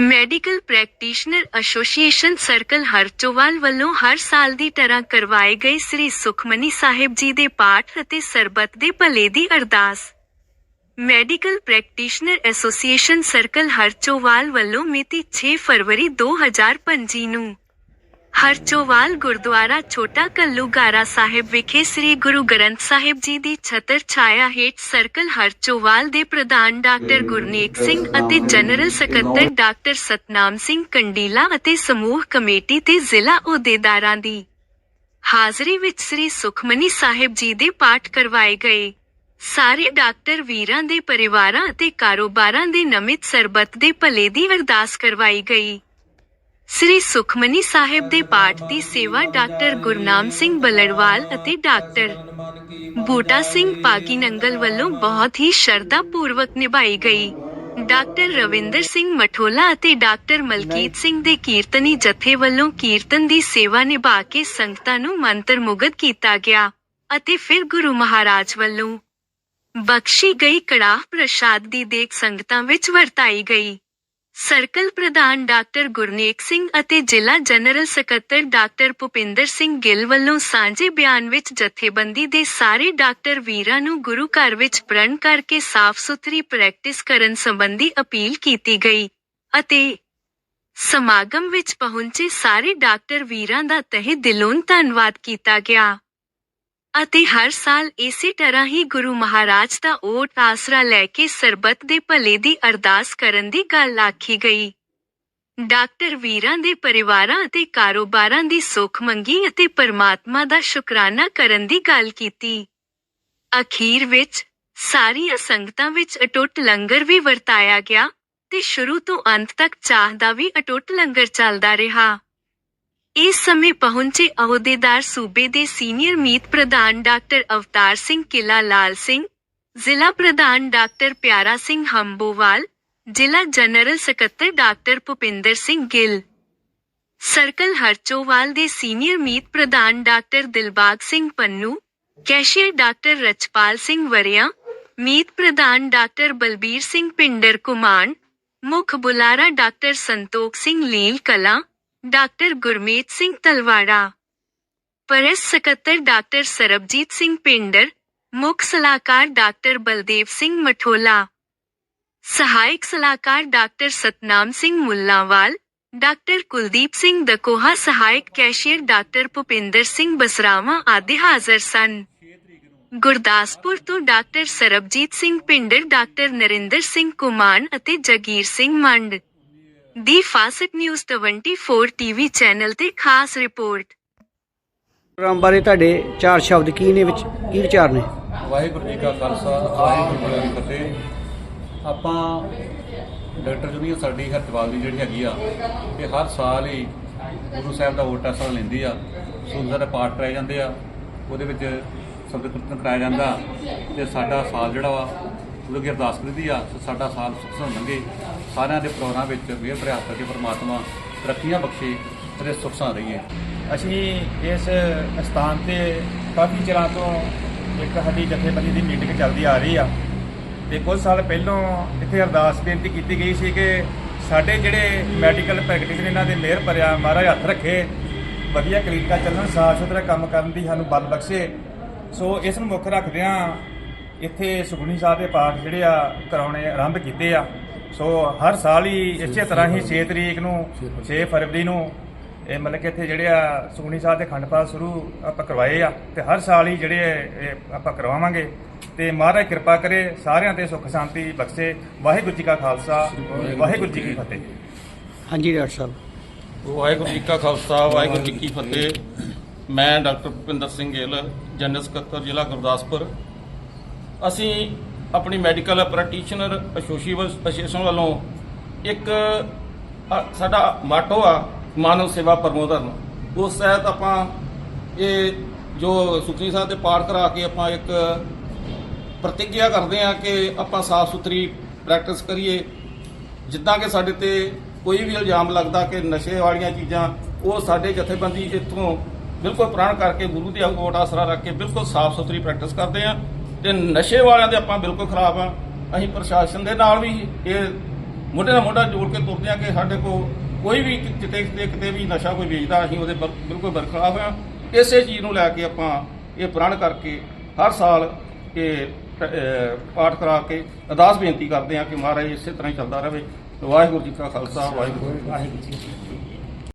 Medical practitioner association circle Harchowal ਵੱਲੋਂ ਹਰ ਸਾਲ ਦੀ ਤਰ੍ਹਾਂ ਕਰਵਾਏ ਗਏ ਸ੍ਰੀ ਸੁਖਮਨੀ ਸਾਹਿਬ ਜੀ ਦੇ ਪਾਠ ਅਤੇ ਸਰਬਤ ਦੇ ਭਲੇ ਦੀ ਅਰਦਾਸ। Medical practitioner association circle Harchowal ਵੱਲੋਂ ਮਿਤੀ 6 ਫਰਵਰੀ 2025 ਨੂੰ ਹਰਚੋਵਾਲ ਗੁਰਦੁਆਰਾ ਛੋਟਾ ਕੱਲੂਗਾਰਾ ਸਾਹਿਬ ਵਿਖੇ ਸ੍ਰੀ ਗੁਰੂ ਗ੍ਰੰਥ ਸਾਹਿਬ ਜੀ ਦੀ ਛਤਰ ਛਾਇਆ ਹੇਠ ਸਰਕਲ ਹਰਚੋਵਾਲ ਦੇ ਪ੍ਰਧਾਨ ਡਾਕਟਰ ਗੁਰਨੇਕ ਸਿੰਘ ਅਤੇ ਜਨਰਲ ਸਕੱਤਰ ਡਾਕਟਰ ਸਤਨਾਮ ਸਿੰਘ ਕੰਡੀਲਾ ਅਤੇ ਸਮੂਹ ਕਮੇਟੀ ਤੇ ਜ਼ਿਲ੍ਹਾ ਅਹੁਦੇਦਾਰਾਂ ਦੀ। ਹਾਜ਼ਰੀ ਵਿੱਚ ਸ੍ਰੀ ਸੁਖਮਨੀ ਸਾਹਿਬ ਜੀ ਦੇ ਪਾਠ ਕਰਵਾਏ ਗਏ। ਸਾਰੇ ਡਾਕਟਰ ਵੀਰਾਂ ਦੇ ਪਰਿਵਾਰਾਂ ਅਤੇ ਕਾਰੋਬਾਰਾਂ ਦੇ ਨਮਿਤ ਸਰਬਤ ਦੇ ਭਲੇ ਦੀ ਅਰਦਾਸ ਕਰਵਾਈ ਗਈ। ਸ੍ਰੀ ਸੁਖਮਨੀ ਸਾਹਿਬ ਦੇ ਪਾਠ ਦੀ ਸੇਵਾ ਡਾਕਟਰ ਗੁਰਨਾਮ ਸਿੰਘ ਬਲੜਵਾਲ ਅਤੇ ਡਾਕਟਰ ਬੂਟਾ ਸਿੰਘ ਪਾਗੀ ਨੰਗਲ ਵੱਲੋਂ ਬਹੁਤ ਹੀ ਸ਼ਰਧਾ ਪੂਰਵਕ ਨਿਭਾਈ ਗਈ। ਡਾਕਟਰ ਰਵਿੰਦਰ ਸਿੰਘ ਮਠੋਲਾ ਅਤੇ ਡਾਕਟਰ ਮਲਕੀਤ ਸਿੰਘ ਦੇ ਕੀਰਤਨੀ ਜਥੇ ਵੱਲੋਂ ਕੀਰਤਨ ਦੀ ਸੇਵਾ ਨਿਭਾ ਕੇ ਸੰਗਤਾਂ ਨੂੰ ਮੰਤਰ ਮੁਗਧ ਕੀਤਾ ਗਿਆ ਅਤੇ ਫਿਰ ਗੁਰੂ ਮਹਾਰਾਜ ਵੱਲੋਂ ਬਖਸ਼ੀ ਗਈ ਕੜਾਹ ਪ੍ਰਸ਼ਾਦ ਦੀ ਦੇਖ ਸੰਗਤਾਂ ਵਿੱਚ ਵਰਤਾਈ ਗਈ। ਸਰਕਲ ਪ੍ਰਧਾਨ ਡਾਕਟਰ ਗੁਰਨੇਕ ਸਿੰਘ ਅਤੇ ਜ਼ਿਲ੍ਹਾ ਜਨਰਲ ਸਕੱਤਰ ਡਾਕਟਰ ਭੁਪਿੰਦਰ ਸਿੰਘ ਗਿੱਲ ਵੱਲੋਂ ਸਾਂਝੇ ਬਿਆਨ ਵਿੱਚ ਜਥੇਬੰਦੀ ਦੇ ਸਾਰੇ ਡਾਕਟਰ ਵੀਰਾਂ ਨੂੰ ਗੁਰੂ ਘਰ ਵਿੱਚ ਪ੍ਰਣ ਕਰਕੇ ਸਾਫ਼ ਸੁਥਰੀ ਪ੍ਰੈਕਟਿਸ ਕਰਨ ਸੰਬੰਧੀ ਅਪੀਲ ਕੀਤੀ ਗਈ ਅਤੇ ਸਮਾਗਮ ਵਿੱਚ ਪਹੁੰਚੇ ਸਾਰੇ ਡਾਕਟਰ ਵੀਰਾਂ ਦਾ ਤਹਿ ਦਿਲੋਂ ਧੰਨਵਾਦ ਕੀਤਾ ਗਿਆ। ਅਤੇ ਹਰ ਸਾਲ ਇਸੇ ਤਰ੍ਹਾਂ ਹੀ ਗੁਰੂ ਮਹਾਰਾਜ ਦਾ ਓਟ ਆਸਰਾ ਲੈ ਕੇ ਸਰਬੱਤ ਦੇ ਭਲੇ ਦੀ ਅਰਦਾਸ ਕਰਨ ਦੀ ਗੱਲ ਆਖੀ ਗਈ। ਡਾਕਟਰ ਵੀਰਾਂ ਦੇ ਪਰਿਵਾਰਾਂ ਅਤੇ ਕਾਰੋਬਾਰਾਂ ਦੀ ਸੁੱਖ ਮੰਗੀ ਅਤੇ ਪਰਮਾਤਮਾ ਦਾ ਸ਼ੁਕਰਾਨਾ ਕਰਨ ਦੀ ਗੱਲ ਕੀਤੀ। ਅਖੀਰ ਵਿੱਚ ਸਾਰੀਆਂ ਸੰਗਤਾਂ ਵਿੱਚ ਅਟੁੱਟ ਲੰਗਰ ਵੀ ਵਰਤਾਇਆ ਗਿਆ ਤੇ ਸ਼ੁਰੂ ਤੋਂ ਅੰਤ ਤੱਕ ਚਾਹ ਦਾ ਵੀ ਅਟੁੱਟ ਲੰਗਰ ਚੱਲਦਾ ਰਿਹਾ। ਇਸ ਸਮੇਂ ਪਹੁੰਚੇ ਅਹੁਦੇਦਾਰ ਸੂਬੇ ਦੇ ਸੀਨੀਅਰ ਮੀਤ ਪ੍ਰਧਾਨ ਡਾਕਟਰ ਅਵਤਾਰ ਸਿੰਘ ਕਿਲਾ ਲਾਲ ਸਿੰਘ, ਜ਼ਿਲ੍ਹਾ ਪ੍ਰਧਾਨ ਡਾਕਟਰ ਪਿਆਰਾ ਸਿੰਘ ਹੰਬੋਵਾਲ, ਜ਼ਿਲ੍ਹਾ ਜਨਰਲ ਸਕੱਤਰ ਡਾਕਟਰ ਭੁਪਿੰਦਰ ਸਿੰਘ ਗਿੱਲ। ਸਰਕਲ ਹਰਚੋਵਾਲ ਦੇ ਸੀਨੀਅਰ ਮੀਤ ਪ੍ਰਧਾਨ doctor Dilbagh Singh Pannu, cashier doctor Rachpal Singh Warya, ਮੀਤ ਪ੍ਰਧਾਨ ਡਾਕਟਰ ਬਲਬੀਰ ਸਿੰਘ ਪਿੰਡਰ ਕੁਮਾਨ, ਮੁੱਖ ਬੁਲਾਰਾ doctor Santokh Singh Leel Kalan doctor Gurmeet Singh Talwara, press ਸਕੱਤਰ ਡਾਕਟਰ ਸਰਬਜੀਤ ਸਿੰਘ ਪਿੰਡਰ, ਮੁੱਖ ਸਲਾਹਕਾਰ ਡਾਕਟਰ ਬਲਦੇਵ ਸਿੰਘ ਮਠੋਲਾ, ਸਹਾਇਕ ਸਲਾਹਕਾਰ ਡਾਕਟਰ ਸਤਨਾਮ ਸਿੰਘ ਮੁੱਲਾਂਵਾਲ, ਡਾਕਟਰ ਕੁਲਦੀਪ ਸਿੰਘ ਦਕੋਹਾ, ਸਹਾਇਕ ਕੈਸ਼ੀਅਰ ਡਾਕਟਰ ਭੁਪਿੰਦਰ ਸਿੰਘ ਬਸਰਾਵਾ ਆਦਿ ਹਾਜ਼ਰ ਸਨ। ਗੁਰਦਾਸਪੁਰ ਤੋਂ ਡਾਕਟਰ ਸਰਬਜੀਤ ਸਿੰਘ ਪਿੰਡਰ, ਡਾਕਟਰ ਨਰਿੰਦਰ ਸਿੰਘ ਕੁਮਾਨ ਅਤੇ Jagir Singh Mand. The fast news 24 TV channel ਤੇ ਖਾਸ ਰਿਪੋਰਟ ਪ੍ਰੋਗਰਾਮ ਬਾਰੇ ਤੁਹਾਡੇ ਚਾਰ ਸ਼ਬਦ ਕੀ ਨੇ ਵਿੱਚ ਕੀ ਵਿਚਾਰ ਨੇ ਵਾਹਿਗੁਰੂ ਜੀ ਕਾ ਖਾਲਸਾ ਵਾਹਿਗੁਰੂ ਜੀ ਕੀ ਫਤਿਹ ਆਪਾਂ ਡਾਕਟਰ ਜੁਨੀਅਰ ਸਾਡੀ ਹਰਤਵਾਲ ਦੀ ਜਿਹੜੀ ਹੈਗੀ ਆ ਇਹ ਹਰ ਸਾਲ ਹੀ ਗੁਰੂ ਸਾਹਿਬ ਦਾ ਵੋਟਾ ਸਾਲ ਲੈਂਦੀ ਆ ਸੁੰਦਰ ਪਾਠ ਕਰਾਏ ਜਾਂਦੇ ਆ ਉਹਦੇ ਵਿੱਚ ਸ਼ਬਦ ਕੀਰਤਨ ਕਰਾਇਆ ਜਾਂਦਾ ਤੇ ਸਾਡਾ ਸਾਲ ਜਿਹੜਾ ਵਾ ਉਹਦੀ ਕੀ ਅਰਦਾਸ ਕਰੀਦੀ ਆ, ਸੋ ਸਾਡਾ ਸਾਲ ਸੁਖ ਸੰਦ ਲੰਘੇ ਸਾਰਿਆਂ ਦੇ ਪ੍ਰੋਗਰਾਮ ਵਿੱਚ ਮਿਹਰ ਪ੍ਰਯਾਸ ਕਰਕੇ ਪਰਮਾਤਮਾ ਤਰੱਕੀਆਂ ਬਖਸ਼ੇ ਤੇ ਸੁਖ ਸੰਦ ਰਹੀਏ। ਅਸੀਂ ਇਸ ਸਥਾਨ ਤੇ ਕਾਫੀ ਚਿਰਾਂ ਤੋਂ ਇੱਕ ਸਾਡੀ ਜਥੇਬੰਦੀ ਦੀ ਮੀਟਿੰਗ ਚੱਲਦੀ ਆ ਰਹੀ ਆ। ਤੇ ਕੁਝ ਸਾਲ ਪਹਿਲਾਂ ਇੱਥੇ ਅਰਦਾਸ ਬੇਨਤੀ ਕੀਤੀ ਗਈ ਸੀ ਕਿ ਸਾਡੇ ਜਿਹੜੇ ਮੈਡੀਕਲ ਪ੍ਰੈਕਟਿਸ ਇਹਨਾਂ ਦੇ ਮਿਹਰ ਭਰਿਆ, ਮਹਾਰਾਜ ਹੱਥ ਰੱਖੇ, ਵਧੀਆ ਕਲੀਨਿਕਾਂ ਚੱਲਣ ਸਾਫ਼ ਸੁਥਰਾ ਕੰਮ ਕਰਨ ਦੀ ਸਾਨੂੰ ਬਲ ਬਖਸ਼ੇ। ਸੋ ਇਸ ਨੂੰ ਮੁੱਖ ਰੱਖਦਿਆਂ ਇੱਥੇ ਸੁਖਮਨੀ ਸਾਹਿਬ ਦੇ ਪਾਠ ਜਿਹੜੇ ਆ ਕਰਾਉਣੇ ਆਰੰਭ ਕੀਤੇ ਆ। ਸੋ ਹਰ ਸਾਲ ਹੀ ਇਸੇ ਤਰ੍ਹਾਂ ਹੀ 6 ਤਰੀਕ ਨੂੰ 6 ਫਰਵਰੀ। ਨੂੰ ਇਹ ਮਤਲਬ ਕਿ ਇੱਥੇ ਜਿਹੜੇ ਆ ਸੁਖਮਨੀ ਸਾਹਿਬ ਦੇ ਖੰਡ ਪਾਠ ਸ਼ੁਰੂ ਆਪਾਂ ਕਰਵਾਏ ਆ ਤੇ ਹਰ ਸਾਲ ਹੀ ਜਿਹੜੇ ਇਹ ਆਪਾਂ ਕਰਵਾਵਾਂਗੇ। ਤੇ ਮਹਾਰਾਜ ਕਿਰਪਾ ਕਰੇ ਸਾਰਿਆਂ ਤੇ ਸੁੱਖ ਸ਼ਾਂਤੀ ਬਖਸ਼ੇ। ਵਾਹਿਗੁਰੂ ਜੀ ਕਾ ਖਾਲਸਾ ਵਾਹਿਗੁਰੂ ਜੀ ਕੀ ਫਤਿਹ। ਹਾਂਜੀ ਡਾਕਟਰ ਸਾਹਿਬ। ਵਾਹਿਗੁਰੂ ਜੀ ਕਾ ਖਾਲਸਾ ਵਾਹਿਗੁਰੂ ਜੀ ਕੀ ਫਤਿਹ। ਮੈਂ ਡਾਕਟਰ ਭੁਪਿੰਦਰ ਸਿੰਘ ਗਿੱਲ ਜਨਰਲ ਸਕੱਤਰ ਜ਼ਿਲ੍ਹਾ ਗੁਰਦਾਸਪੁਰ। ਅਸੀਂ ਆਪਣੀ ਮੈਡੀਕਲ ਪ੍ਰੈਕਟੀਸ਼ਨਰ ਐਸੋਸੀਏਸ਼ਨ ਵੱਲੋਂ ਇੱਕ ਸਾਡਾ ਮਾਟੋ ਆ, ਮਾਨਵ ਸੇਵਾ ਪਰਮੋਦਰਨ ਉਸ ਤਹਿਤ ਆਪਾਂ ਇਹ ਜੋ ਸੁਖਨੀ ਸਾਹਿਬ ਦੇ ਪਾਠ ਕਰਾ ਕੇ ਆਪਾਂ ਇੱਕ ਪ੍ਰਤੀਗਿਆ ਕਰਦੇ ਆ ਕਿ ਆਪਾਂ ਸਾਫ਼ ਸੁਥਰੀ ਪ੍ਰੈਕਟਿਸ ਕਰੀਏ। ਜਿੱਦਾਂ ਕਿ ਸਾਡੇ ਤੇ ਕੋਈ ਵੀ ਇਲਜ਼ਾਮ ਲੱਗਦਾ ਕਿ ਨਸ਼ੇ ਵਾਲੀਆਂ ਚੀਜ਼ਾਂ, ਉਹ ਸਾਡੇ ਜਥੇਬੰਦੀ ਇੱਥੋਂ ਬਿਲਕੁਲ ਪ੍ਰਣ ਕਰਕੇ ਗੁਰੂ ਦੇ ਅੰਗੋਟ ਆਸਰਾ ਰੱਖ ਕੇ ਬਿਲਕੁਲ ਸਾਫ਼ ਸੁਥਰੀ ਪ੍ਰੈਕਟਿਸ ਕਰਦੇ ਆ ਤੇ ਨਸ਼ੇ ਵਾਲਿਆਂ ਦੇ ਆਪਾਂ ਬਿਲਕੁਲ ਖਰਾਬ ਆ। ਅਸੀਂ ਪ੍ਰਸ਼ਾਸਨ ਦੇ ਨਾਲ ਵੀ ਇਹ ਮੋਢੇ ਨਾਲ ਮੋਢਾ ਜੋੜ ਕੇ ਤੁਰਦੇ ਆ ਕਿ ਸਾਡੇ ਕੋਲ ਕੋਈ ਵੀ ਕਿਤੇ ਕਿਤੇ ਕਿਤੇ ਵੀ ਨਸ਼ਾ ਕੋਈ ਵੇਚਦਾ, ਅਸੀਂ ਉਹਦੇ ਬਰ- ਬਿਲਕੁਲ ਬਰਖਲਾਫ ਆ। ਇਸੇ ਚੀਜ਼ ਨੂੰ ਲੈ ਕੇ ਆਪਾਂ ਇਹ ਪ੍ਰਣ ਕਰਕੇ ਹਰ ਸਾਲ ਇਹ ਪਾਠ ਕਰਾ ਕੇ ਅਰਦਾਸ ਬੇਨਤੀ ਕਰਦੇ ਆ ਕਿ ਮਹਾਰਾਜ ਇਸੇ ਤਰ੍ਹਾਂ ਹੀ ਚੱਲਦਾ ਰਹੇ। ਵਾਹਿਗੁਰੂ ਜੀ ਕਾ ਖਾਲਸਾ, ਵਾਹਿਗੁਰੂ ਜੀ ਕੀ ਫਤਿਹ।